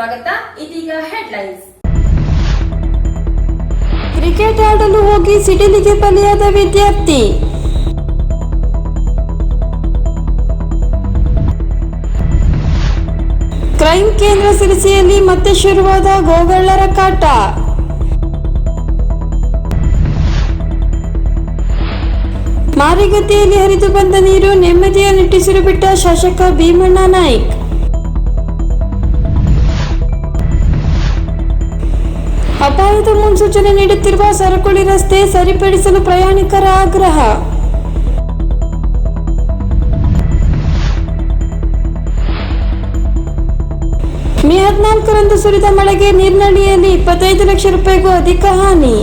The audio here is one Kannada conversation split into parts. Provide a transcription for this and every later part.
ಸ್ವಾಗತ. ಇದೀಗ ಹೆಡ್ಲೈನ್ಸ್ ಕ್ರಿಕೆಟ್ ಆಡಲು ಹೋಗಿ ಸಿಡಿಲಿಗೆ ಬಲಿಯಾದ ವಿದ್ಯಾರ್ಥಿ. ಕ್ರೈಮ್ ಕೇಂದ್ರ ಸಿರಿಸಿಯಲ್ಲಿ ಮತ್ತೆ ಶುರುವಾದ ಗೋಗಳ್ಳರ ಕಾಟ. ಮಾರಿಗದ್ದೆಯಲ್ಲಿ ಹರಿದು ಬಂದ ನೀರು ನೆಮ್ಮದಿಯ ನಿಟ್ಟಿಸಿರು ಬಿಟ್ಟ ಶಾಸಕ ಭೀಮಣ್ಣ ನಾಯ್ಕ್. ಅಪಾಯದ ಮುನ್ಸೂಚನೆ ನೀಡುತ್ತಿರುವ ಸರಕುಳಿ ರಸ್ತೆ ಸರಿಪಡಿಸಲು ಪ್ರಯಾಣಿಕರ ಆಗ್ರಹ. ಮೇ ಹದಿನಾಲ್ಕರಂದು ಸುರಿದ ಮಳೆಗೆ ನೀರ್ನಳ್ಳಿಯಲ್ಲಿ ಇಪ್ಪತ್ತೈದು ಲಕ್ಷ ರೂಪಾಯಿಗೂ ಅಧಿಕ ಹಾನಿ.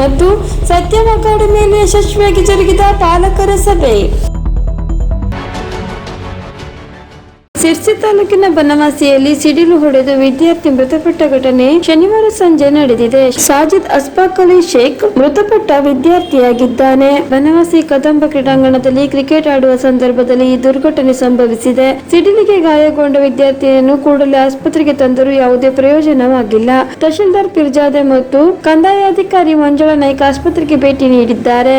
ಮತ್ತು ಸತ್ಯಂ ಅಕಾಡೆಮಿಯಲ್ಲಿ ಯಶಸ್ವಿಯಾಗಿ ಜರುಗಿದ ಪಾಲಕರ ಸಭೆ. ಸಿರ್ಸಿ ತಾಲೂಕಿನ ಬನವಾಸಿಯಲ್ಲಿ ಸಿಡಿಲು ಹೊಡೆದು ವಿದ್ಯಾರ್ಥಿ ಮೃತಪಟ್ಟ ಘಟನೆ ಶನಿವಾರ ಸಂಜೆ ನಡೆದಿದೆ. ಸಾಜಿದ್ ಅಸ್ಫಾಕ್ ಅಲಿ ಶೇಖ್ ಮೃತಪಟ್ಟ ವಿದ್ಯಾರ್ಥಿಯಾಗಿದ್ದಾನೆ. ಬನವಾಸಿ ಕದಂಬ ಕ್ರೀಡಾಂಗಣದಲ್ಲಿ ಕ್ರಿಕೆಟ್ ಆಡುವ ಸಂದರ್ಭದಲ್ಲಿ ಈ ದುರ್ಘಟನೆ ಸಂಭವಿಸಿದೆ. ಸಿಡಿಲಿಗೆ ಗಾಯಗೊಂಡ ವಿದ್ಯಾರ್ಥಿಯನ್ನು ಕೂಡಲೇ ಆಸ್ಪತ್ರೆಗೆ ತಂದರೂ ಯಾವುದೇ ಪ್ರಯೋಜನವಾಗಿಲ್ಲ. ತಹಶೀಲ್ದಾರ್ ಪಿರ್ಜಾದೆ ಮತ್ತು ಕಂದಾಯ ಅಧಿಕಾರಿ ಮಂಜುಳಾ ನಾಯ್ಕ ಆಸ್ಪತ್ರೆಗೆ ಭೇಟಿ ನೀಡಿದ್ದಾರೆ.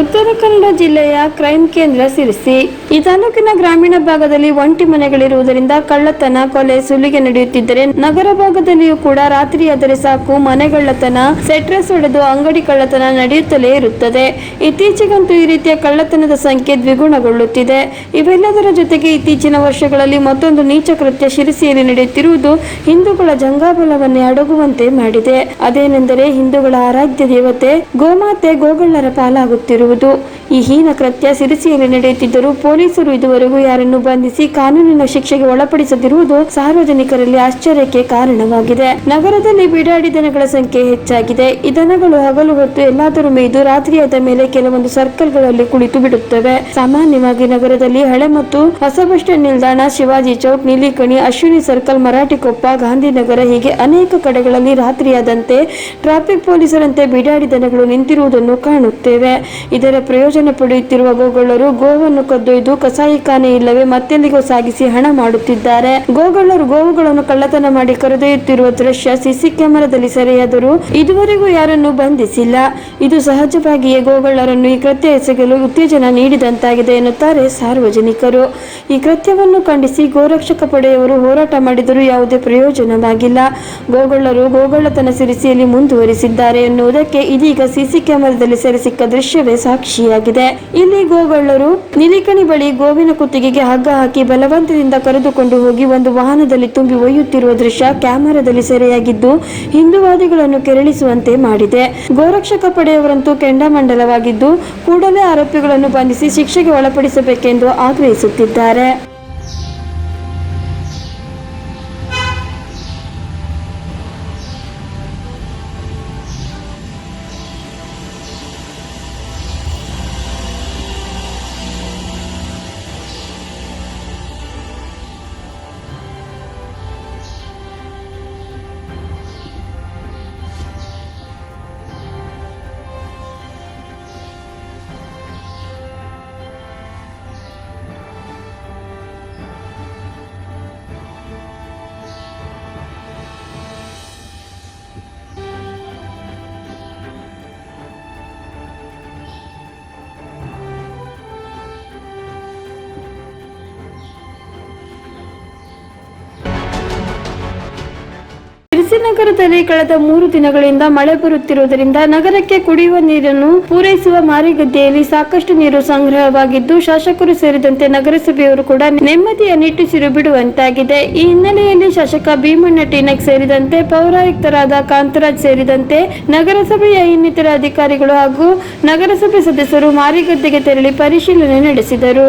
ಉತ್ತರ ಕನ್ನಡ ಜಿಲ್ಲೆಯ ಕ್ರೈಮ್ ಕೇಂದ್ರ ಸಿರಿಸಿ. ಈ ತಾಲೂಕಿನ ಗ್ರಾಮೀಣ ಭಾಗದಲ್ಲಿ ಒಂಟಿ ಮನೆಗಳಿರುವುದರಿಂದ ಕಳ್ಳತನ, ಕೊಲೆ ಸುಲಿಗೆ ನಡೆಯುತ್ತಿದ್ದರೆ ನಗರ ಭಾಗದಲ್ಲಿಯೂ ಕೂಡ ರಾತ್ರಿಯಾದರೆ ಸಾಕು ಮನೆಗಳ್ಳತನ ಸೆಟ್ರೆಸ್ ಹೊಡೆದು ಅಂಗಡಿ ಕಳ್ಳತನ ನಡೆಯುತ್ತಲೇ ಇರುತ್ತದೆ. ಇತ್ತೀಚೆಗಂತೂ ಈ ರೀತಿಯ ಕಳ್ಳತನದ ಸಂಖ್ಯೆ ದ್ವಿಗುಣಗೊಳ್ಳುತ್ತಿದೆ. ಇವೆಲ್ಲದರ ಜೊತೆಗೆ ಇತ್ತೀಚಿನ ವರ್ಷಗಳಲ್ಲಿ ಮತ್ತೊಂದು ನೀಚ ಕೃತ್ಯ ಶಿರಸಿಯಲ್ಲಿ ನಡೆಯುತ್ತಿರುವುದು ಹಿಂದೂಗಳ ಜಂಗಾಬಲವನ್ನೇ ಅಡಗುವಂತೆ ಮಾಡಿದೆ. ಅದೇನೆಂದರೆ ಹಿಂದೂಗಳ ಆರಾಧ್ಯ ದೇವತೆ ಗೋಮಾತೆ ಗೋಗಳ್ಳರ ಪಾಲಾಗುತ್ತಿರುವುದು. ಈ ಹೀನ ಕೃತ್ಯ ಸಿರಿಸಿಯಲ್ಲಿ ನಡೆಯುತ್ತಿದ್ದರೂ ಪೊಲೀಸರು ಇದುವರೆಗೂ ಯಾರನ್ನು ಬಂಧಿಸಿ ಕಾನೂನಿನ ಶಿಕ್ಷೆಗೆ ಒಳಪಡಿಸದಿರುವುದು ಸಾರ್ವಜನಿಕರಲ್ಲಿ ಆಶ್ಚರ್ಯಕ್ಕೆ ಕಾರಣವಾಗಿದೆ. ನಗರದಲ್ಲಿ ಬಿಡಾಡಿ ದನಗಳ ಸಂಖ್ಯೆ ಹೆಚ್ಚಾಗಿದೆ. ಈ ದನಗಳು ಹಗಲು ಹೊತ್ತು ಎಲ್ಲಾದರೂ ಮೇಯ್ದು ರಾತ್ರಿಯಾದ ಮೇಲೆ ಕೆಲವೊಂದು ಸರ್ಕಲ್ಗಳಲ್ಲಿ ಕುಳಿತು ಬಿಡುತ್ತವೆ. ಸಾಮಾನ್ಯವಾಗಿ ನಗರದಲ್ಲಿ ಹಳೆ ಮತ್ತು ಹೊಸ ಬಸ್ ನಿಲ್ದಾಣ, ಶಿವಾಜಿ ಚೌಕ್, ನೀಲಿಕಣಿ, ಅಶ್ವಿನಿ ಸರ್ಕಲ್, ಮರಾಠಿಕೊಪ್ಪ, ಗಾಂಧಿನಗರ ಹೀಗೆ ಅನೇಕ ಕಡೆಗಳಲ್ಲಿ ರಾತ್ರಿಯಾದಂತೆ ಟ್ರಾಫಿಕ್ ಪೊಲೀಸರಂತೆ ಬಿಡಾಡಿ ದನಗಳು ನಿಂತಿರುವುದನ್ನು ಕಾಣುತ್ತೇವೆ. ಇದರ ಪ್ರಯೋಜನ ಪಡೆಯುತ್ತಿರುವ ಗೋಗಳರು ಗೋವನ್ನು ಕದ್ದೊಯ್ದು ಕಸಾಯಿಖಾನೆ ಇಲ್ಲವೇ ಮತ್ತೆಲ್ಲಿಗೋ ಸಾಗಿಸಿ ಹಣ ಮಾಡುತ್ತಿದ್ದಾರೆ. ಗೋಗಳರು ಗೋವುಗಳನ್ನು ಕಳ್ಳತನ ಮಾಡಿ ಕರೆದೊಯ್ಯುತ್ತಿರುವ ದೃಶ್ಯ ಸಿಸಿ ಕ್ಯಾಮೆರಾದಲ್ಲಿ ಸೆರೆಯಾದರೂ ಇದುವರೆಗೂ ಯಾರನ್ನು ಬಂಧಿಸಿಲ್ಲ. ಇದು ಸಹಜವಾಗಿಯೇ ಗೋಗಳರನ್ನು ಈ ಕೃತ್ಯ ಎಸಗಲು ಉತ್ತೇಜನ ನೀಡಿದಂತಾಗಿದೆ ಎನ್ನುತ್ತಾರೆ ಸಾರ್ವಜನಿಕರು. ಈ ಕೃತ್ಯವನ್ನು ಖಂಡಿಸಿ ಗೋರಕ್ಷಕ ಪಡೆಯವರು ಹೋರಾಟ ಮಾಡಿದರೂ ಯಾವುದೇ ಪ್ರಯೋಜನವಾಗಿಲ್ಲ. ಗೋಗಳ್ಳರು ಗೋಗಳ್ಳತನ ಸಿರಿಸಿಯಲ್ಲಿ ಮುಂದುವರಿಸಿದ್ದಾರೆ ಎನ್ನುವುದಕ್ಕೆ ಇದೀಗ ಸಿಸಿ ಕ್ಯಾಮೆರಾದಲ್ಲಿ ಸೆರೆ ಸಿಕ್ಕ ದೃಶ್ಯವೇ ಸಾಕ್ಷಿಯಾಗಿದೆ. ಇಲ್ಲಿ ಗೋಗಳ್ಳರು ನಿಲಿಕಣಿ ಬಳಿ ಗೋವಿನ ಕುತ್ತಿಗೆಗೆ ಹಗ್ಗ ಹಾಕಿ ಬಲವಂತದಿಂದ ಕರೆದುಕೊಂಡು ಹೋಗಿ ಒಂದು ವಾಹನದಲ್ಲಿ ತುಂಬಿ ಒಯ್ಯುತ್ತಿರುವ ದೃಶ್ಯ ಕ್ಯಾಮೆರಾದಲ್ಲಿ ಸೆರೆಯಾಗಿದ್ದು ಹಿಂದೂವಾದಿಗಳನ್ನು ಕೆರಳಿಸುವಂತೆ ಮಾಡಿದೆ. ಗೋರಕ್ಷಕ ಪಡೆಯವರಂತೂ ಕೆಂಡಾಮಂಡಲವಾಗಿದ್ದು, ಕೂಡಲೇ ಆರೋಪಿಗಳನ್ನು ಬಂಧಿಸಿ ಶಿಕ್ಷೆಗೆ ಒಳಪಡಿಸಬೇಕೆಂದು ಆಗ್ರಹಿಸುತ್ತಿದ್ದಾರೆ. ಸಿರಿಸಿ ನಗರದಲ್ಲಿ ಕಳೆದ ಮೂರು ದಿನಗಳಿಂದ ಮಳೆ ಬರುತ್ತಿರುವುದರಿಂದ ನಗರಕ್ಕೆ ಕುಡಿಯುವ ನೀರನ್ನು ಪೂರೈಸುವ ಮಾರಿಗದ್ದೆಯಲ್ಲಿ ಸಾಕಷ್ಟು ನೀರು ಸಂಗ್ರಹವಾಗಿದ್ದು ಶಾಸಕರು ಸೇರಿದಂತೆ ನಗರಸಭೆಯವರು ಕೂಡ ನೆಮ್ಮದಿಯ ನಿಟ್ಟುಸಿರು ಬಿಡುವಂತಾಗಿದೆ. ಈ ಹಿನ್ನೆಲೆಯಲ್ಲಿ ಶಾಸಕ ಭೀಮಣ್ಣ ಟೀನಕ್ ಸೇರಿದಂತೆ ಪೌರಾಯುಕ್ತರಾದ ಕಾಂತರಾಜ್ ಸೇರಿದಂತೆ ನಗರಸಭೆಯ ಇನ್ನಿತರ ಅಧಿಕಾರಿಗಳು ಹಾಗೂ ನಗರಸಭೆ ಸದಸ್ಯರು ಮಾರಿಗದ್ದೆಗೆ ತೆರಳಿ ಪರಿಶೀಲನೆ ನಡೆಸಿದರು.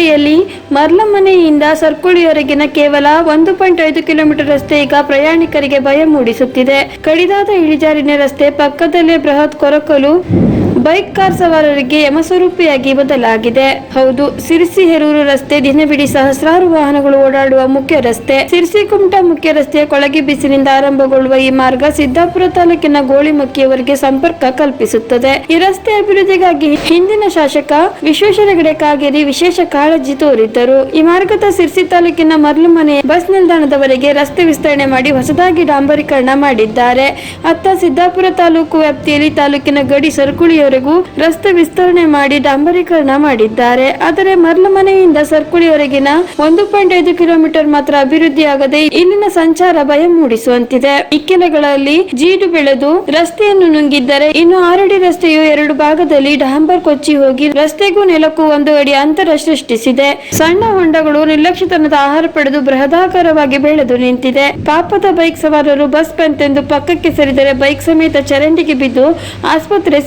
ರಸ್ತೆಯಲ್ಲಿ ಮರ್ಲಮನೆಯಿಂದ ಸರ್ಕುಳಿಯವರೆಗಿನ ಕೇವಲ ಒಂದು ಪಾಯಿಂಟ್ ಐದು ಕಿಲೋಮೀಟರ್ ರಸ್ತೆ ಈಗ ಪ್ರಯಾಣಿಕರಿಗೆ ಭಯ ಮೂಡಿಸುತ್ತಿದೆ. ಕಡಿದಾದ ಇಳಿಜಾರಿನ ರಸ್ತೆ ಪಕ್ಕದಲ್ಲೇ ಬೃಹತ್ ಕೊರಕಲು ಬೈಕ್ ಕಾರ್ ಸವಾರರಿಗೆ ಯಮಸ್ವರೂಪಿಯಾಗಿ ಬದಲಾಗಿದೆ. ಹೌದು ಸಿರ್ಸಿ ಹೆರೂರು ರಸ್ತೆ ದಿನವಿಡಿ ಸಹಸ್ರಾರು ವಾಹನಗಳು ಓಡಾಡುವ ಮುಖ್ಯ ರಸ್ತೆ. ಸಿರಿಸಿ ಕುಮಟಾ ಮುಖ್ಯ ರಸ್ತೆಯ ಕೊಳಗೆ ಬಿಸಿನಿಂದ ಆರಂಭಗೊಳ್ಳುವ ಈ ಮಾರ್ಗ ಸಿದ್ದಾಪುರ ತಾಲೂಕಿನ ಗೋಳಿಮಕ್ಕಿಯವರಿಗೆ ಸಂಪರ್ಕ ಕಲ್ಪಿಸುತ್ತದೆ. ಈ ರಸ್ತೆ ಅಭಿವೃದ್ಧಿಗಾಗಿ ಹಿಂದಿನ ಶಾಸಕ ವಿಶ್ವೇಶ್ವರ ಹೆಗಡೆ ಕಾಗೇರಿ ವಿಶೇಷ ಕಾಳಜಿ ತೋರಿದ್ದರು. ಈ ಮಾರ್ಗದ ಸಿರ್ಸಿ ತಾಲೂಕಿನ ಮರ್ಲಮನೆ ಬಸ್ ನಿಲ್ದಾಣದವರೆಗೆ ರಸ್ತೆ ವಿಸ್ತರಣೆ ಮಾಡಿ ಹೊಸದಾಗಿ ಡಾಂಬರೀಕರಣ ಮಾಡಿದ್ದಾರೆ. ಅತ್ತ ಸಿದ್ದಾಪುರ ತಾಲೂಕು ವ್ಯಾಪ್ತಿಯಲ್ಲಿ ತಾಲೂಕಿನ ಗಡಿ ಸರಕುಳಿಯವರೆಗೂ ರಸ್ತೆ ವಿಸ್ತರಣೆ ಮಾಡಿ ಡಾಂಬರೀಕರಣ ಮಾಡಿದ್ದಾರೆ. ಆದರೆ ಮರ್ಲಮನೆಯಿಂದ ಸರ್ಕುಳಿಯವರೆಗಿನ ಒಂದು ಪಾಯಿಂಟ್ ಐದು ಕಿಲೋಮೀಟರ್ ಮಾತ್ರ ಅಭಿವೃದ್ಧಿಯಾಗದೆ ಇಲ್ಲಿನ ಸಂಚಾರ ಭಯ ಮೂಡಿಸುವಂತಿದೆ. ಇಕ್ಕೆಲೆಗಳಲ್ಲಿ ಜೀಡು ಬೆಳೆದು ರಸ್ತೆಯನ್ನು ನುಂಗಿದ್ದರೆ ಇನ್ನು ಆರಡಿ ರಸ್ತೆಯು ಎರಡು ಭಾಗದಲ್ಲಿ ಡಾಂಬರ್ ಕೊಚ್ಚಿ ಹೋಗಿ ರಸ್ತೆಗೂ ನೆಲಕ್ಕೂ ಒಂದು ಅಡಿ ಅಂತರ ಸೃಷ್ಟಿಸಿದೆ. ಸಣ್ಣ ಹೊಂಡಗಳು ನಿರ್ಲಕ್ಷ್ಯತನದ ಆಹಾರ ಪಡೆದು ಬೃಹದಾಕಾರವಾಗಿ ಬೆಳೆದು ನಿಂತಿದೆ. ಪಾಪದ ಬೈಕ್ ಸವಾರರು ಬಸ್ ಬಂತೆಂದು ಪಕ್ಕಕ್ಕೆ ಸರಿದರೆ ಬೈಕ್ ಸಮೇತ ಚರಂಡಿಗೆ ಬಿದ್ದು ಆಸ್ಪತ್ರೆ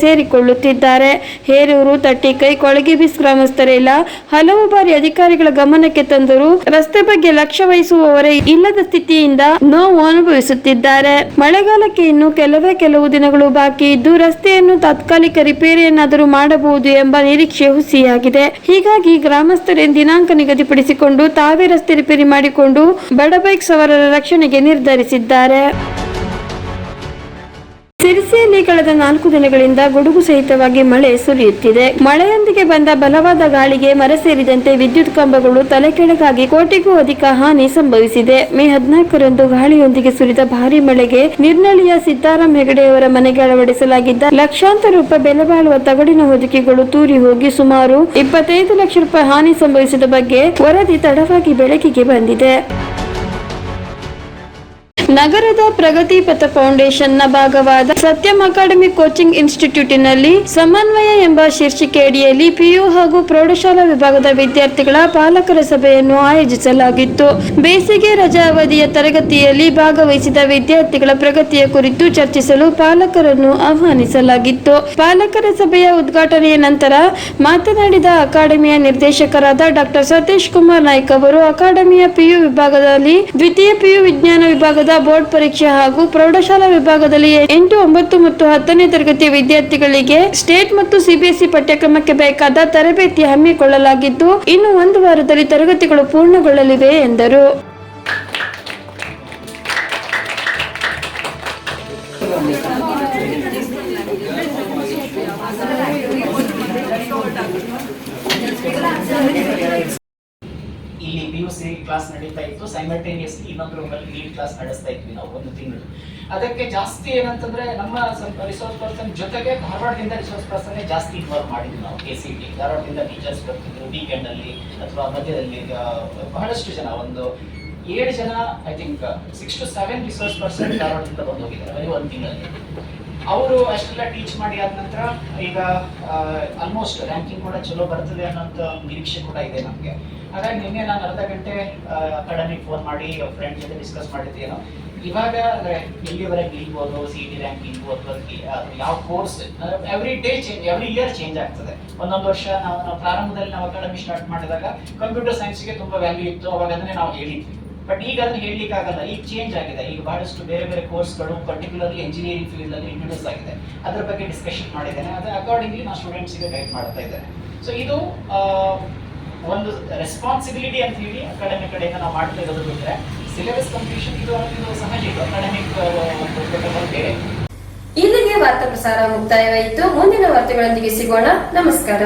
ಸೇರಿಕೊಳ್ಳುತ್ತಿದ್ದಾರೆ ಹೇರೂರು ತಟ್ಟಿಕೈ ಕೊಳಗಿಬಿಸ್ ಗ್ರಾಮಸ್ಥರೆಲ್ಲ ಹಲವು ಬಾರಿ ಅಧಿಕಾರಿಗಳ ಗಮನಕ್ಕೆ ತಂದರೂ ರಸ್ತೆ ಬಗ್ಗೆ ಲಕ್ಷ್ಯ ವಹಿಸುವವರೇ ಇಲ್ಲದ ಸ್ಥಿತಿಯಿಂದ ನೋವು ಅನುಭವಿಸುತ್ತಿದ್ದಾರೆ. ಮಳೆಗಾಲಕ್ಕೆ ಇನ್ನು ಕೆಲವೇ ಕೆಲವು ದಿನಗಳು ಬಾಕಿ. ಇದ್ದು ರಸ್ತೆಯನ್ನು ತಾತ್ಕಾಲಿಕ ರಿಪೇರಿಯನ್ನಾದರೂ ಮಾಡಬಹುದು ಎಂಬ ನಿರೀಕ್ಷೆ ಹುಸಿಯಾಗಿದೆ. ಹೀಗಾಗಿ ಗ್ರಾಮಸ್ಥರೇ ದಿನಾಂಕ ನಿಗದಿಪಡಿಸಿಕೊಂಡು ತಾವೇ ರಸ್ತೆ ರಿಪೇರಿ ಮಾಡಿಕೊಂಡು ಬಡ ಬೈಕ್ ಸವಾರರ ರಕ್ಷಣೆಗೆ ನಿರ್ಧರಿಸಿದ್ದಾರೆ. ಸಿರಿಸಿಯಲ್ಲಿ ಕಳೆದ ನಾಲ್ಕು ದಿನಗಳಿಂದ ಗುಡುಗು ಸಹಿತವಾಗಿ ಮಳೆ ಸುರಿಯುತ್ತಿದೆ. ಮಳೆಯೊಂದಿಗೆ ಬಂದ ಬಲವಾದ ಗಾಳಿಗೆ ಮರ ಸೇರಿದಂತೆ ವಿದ್ಯುತ್ ಕಂಬಗಳು ತಲೆಕೆಳಗಾಗಿ ಕೋಟಿಗೂ ಅಧಿಕ ಹಾನಿ ಸಂಭವಿಸಿದೆ. ಮೇ ಹದಿನಾಲ್ಕರಂದು ಗಾಳಿಯೊಂದಿಗೆ ಸುರಿದ ಭಾರಿ ಮಳೆಗೆ ನಿರ್ನಳಿಯ ಸಿದ್ದಾರಾಮ್ ಹೆಗಡೆಯವರ ಮನೆಗೆ ಅಳವಡಿಸಲಾಗಿದ್ದ ಲಕ್ಷಾಂತರ ರೂಪಾಯಿ ಬೆಲೆ ಬಾಳುವ ತಗಡಿನ ಹೊದಿಕೆಗಳು ತೂರಿ ಹೋಗಿ ಸುಮಾರು ಇಪ್ಪತ್ತೈದು ಲಕ್ಷ ರೂಪಾಯಿ ಹಾನಿ ಸಂಭವಿಸಿದ ಬಗ್ಗೆ ವರದಿ ತಡವಾಗಿ ಬೆಳಕಿಗೆ ಬಂದಿದೆ. ನಗರದ ಪ್ರಗತಿ ಪಥ ಫೌಂಡೇಶನ್ನ ಭಾಗವಾದ ಸತ್ಯಂ ಅಕಾಡೆಮಿ ಕೋಚಿಂಗ್ ಇನ್ಸ್ಟಿಟ್ಯೂಟಿನಲ್ಲಿ ಸಮನ್ವಯ ಎಂಬ ಶೀರ್ಷಿಕೆಯಡಿಯಲ್ಲಿ ಪಿಯು ಹಾಗೂ ಪ್ರೌಢಶಾಲಾ ವಿಭಾಗದ ವಿದ್ಯಾರ್ಥಿಗಳ ಪಾಲಕರ ಸಭೆಯನ್ನು ಆಯೋಜಿಸಲಾಗಿತ್ತು. ಬೇಸಿಗೆ ರಜಾ ಅವಧಿಯ ತರಗತಿಯಲ್ಲಿ ಭಾಗವಹಿಸಿದ ವಿದ್ಯಾರ್ಥಿಗಳ ಪ್ರಗತಿಯ ಕುರಿತು ಚರ್ಚಿಸಲು ಪಾಲಕರನ್ನು ಆಹ್ವಾನಿಸಲಾಗಿತ್ತು. ಪಾಲಕರ ಸಭೆಯ ಉದ್ಘಾಟನೆಯ ನಂತರ ಮಾತನಾಡಿದ ಅಕಾಡೆಮಿಯ ನಿರ್ದೇಶಕರಾದ ಡಾಕ್ಟರ್ ಸತೀಶ್ ಕುಮಾರ್ ನಾಯ್ಕ ಅವರು, ಅಕಾಡೆಮಿಯ ಪಿಯು ವಿಭಾಗದಲ್ಲಿ ದ್ವಿತೀಯ ಪಿಯು ವಿಜ್ಞಾನ ವಿಭಾಗದ ಬೋರ್ಡ್ ಪರೀಕ್ಷೆ ಹಾಗೂ ಪ್ರೌಢಶಾಲಾ ವಿಭಾಗದಲ್ಲಿ ಎಂಟು, ಒಂಬತ್ತು ಮತ್ತು ಹತ್ತನೇ ತರಗತಿಯ ವಿದ್ಯಾರ್ಥಿಗಳಿಗೆ ಸ್ಟೇಟ್ ಮತ್ತು ಸಿಬಿಎಸ್ಇ ಪಠ್ಯಕ್ರಮಕ್ಕೆ ಬೇಕಾದ ತರಬೇತಿ ಹಮ್ಮಿಕೊಳ್ಳಲಾಗಿದ್ದು, ಇನ್ನು ಒಂದು ವಾರದಲ್ಲಿ ತರಗತಿಗಳು ಪೂರ್ಣಗೊಳ್ಳಲಿವೆ ಎಂದರು ಇಲ್ಲಿ ಪಿ ಯು ಸಿ ಕ್ಲಾಸ್ ನಡೀತಾ ಇತ್ತು ಸೈಮಲ್ಟೇನಿಯಸ್ಲಿ ಇನ್ನೊಂದು ರೂಮಲ್ಲಿ ನೀಟ್ ಕ್ಲಾಸ್ ನಡೆಸ್ತಾ ಇದ್ವಿ ನಾವು ಒಂದು ತಿಂಗಳು. ಅದಕ್ಕೆ ಜಾಸ್ತಿ ಏನಂತಂದ್ರೆ ನಮ್ಮ ರಿಸೋರ್ಸ್ ಪರ್ಸನ್ ಜೊತೆಗೆ ಧಾರವಾಡದಿಂದ ರಿಸೋರ್ಸ್ ಪರ್ಸನ್ ಜಾಸ್ತಿ ಇನ್ವಾಲ್ವ್ ಮಾಡಿದ್ವಿ ನಾವು ಕೆ ಸಿ ಟಿ ಧಾರವಾಡದಿಂದ ಟೀಚರ್ಸ್ ಬರ್ತಿದ್ರು ವೀಕೆಂಡ್ ಅಲ್ಲಿ ಅಥವಾ ಮಧ್ಯದಲ್ಲಿ ಬಹಳಷ್ಟು ಜನ, ಒಂದು ಏಳು ಜನ I think six to seven resource person ಧಾರವಾಡದಿಂದ ಬಂದು ಹೋಗಿದ್ದಾರೆ ಒಂದು ತಿಂಗಳಲ್ಲಿ. ಅವರು ಅಷ್ಟೆಲ್ಲ ಟೀಚ್ ಮಾಡಿ ಆದ ನಂತರ ಈಗ ಆಲ್ಮೋಸ್ಟ್ ರ್ಯಾಂಕಿಂಗ್ ಕೂಡ ಚಲೋ ಬರ್ತದೆ ಅನ್ನೋಂಥ ನಿರೀಕ್ಷೆ ಕೂಡ ಇದೆ ನಮಗೆ. ಹಾಗಾಗಿ ನಿನ್ನೆ ನಾನು ಅರ್ಧ ಗಂಟೆ ಅಕಾಡೆಮಿ ಫೋನ್ ಮಾಡಿ ಫ್ರೆಂಡ್ ಜೊತೆ ಡಿಸ್ಕಸ್ ಮಾಡಿದ್ದೇನೋ. ಇವಾಗ, ಅಂದ್ರೆ ಎಲ್ಲಿವರೆಗೆ ನಿಲ್ಬೋದು ಸಿ ಡಿ ರ್ಯಾಂಕಿಂಗ್ ಅಥವಾ ಯಾವ course every day change every year change ಆಗ್ತದೆ. ಒಂದೊಂದು ವರ್ಷ ನಾವು ನಾವು ಪ್ರಾರಂಭದಲ್ಲಿ ನಾವು ಅಕಾಡೆಮಿ ಸ್ಟಾರ್ಟ್ ಮಾಡಿದಾಗ ಕಂಪ್ಯೂಟರ್ ಸೈನ್ಸ್ಗೆ ತುಂಬಾ ವ್ಯಾಲ್ಯೂ ಇತ್ತು ಅವಾಗ ಅದನ್ನೇ ನಾವು ಹೇಳಿದ್ವಿ. ಬಟ್ ಈಗ ಅದನ್ನ ಹೇಳಲಿಕ್ಕೆ ಆಗಲ್ಲ. ಈಗ ಚೇಂಜ್ ಆಗಿದೆ. ಈಗ ಬಹಳಷ್ಟು ಬೇರೆ ಬೇರೆ ಕೋರ್ಸ್ಗಳು ಪರ್ಟಿಕ್ಯುಲರ್ಲಿ ಇಂಜಿನಿಯರಿಂಗ್ ಫೀಲ್ಡ್ ಅಲ್ಲಿ ಇಂಟ್ರೊಡ್ಯೂಸ್ ಆಗಿದೆ. ಅದ್ರ ಬಗ್ಗೆ ಡಿಸ್ಕಷನ್ ಮಾಡಿದ್ದೇನೆ. ಅದ್ರ ಅಕಾರ್ಡಿಂಗ್ಲಿ ನಾನು ಸ್ಟೂಡೆಂಟ್ಸ್ಗೆ ಗೈಡ್ ಮಾಡ್ತಾ ಇದ್ದೇನೆ. ಸೊ ಇದು ಒಂದು ರೆಸ್ಪಾನ್ಸಿಬಿಲಿಟಿ ಅಂತ ಹೇಳಿ ಅಕಾಡೆಮಿ ಕಡೆಯಿಂದ ನಾವು ಮಾಡ್ತಾ ಇರೋದು ಬಿಟ್ಟರೆ ಸಿಲೆಬಸ್ ಕಂಪ್ಲೀಷನ್ ಇದು ಅನ್ನೋದು ಸಹಜ ಇದು ಅಕಾಡೆಮಿಕ್ ಇಲ್ಲಿಗೆ ವಾರ್ತಾ ಪ್ರಸಾರ ಮುಕ್ತಾಯವಾಯಿತು. ಮುಂದಿನ ವಾರ್ತೆಗಳೊಂದಿಗೆ ಸಿಗೋಣ. ನಮಸ್ಕಾರ.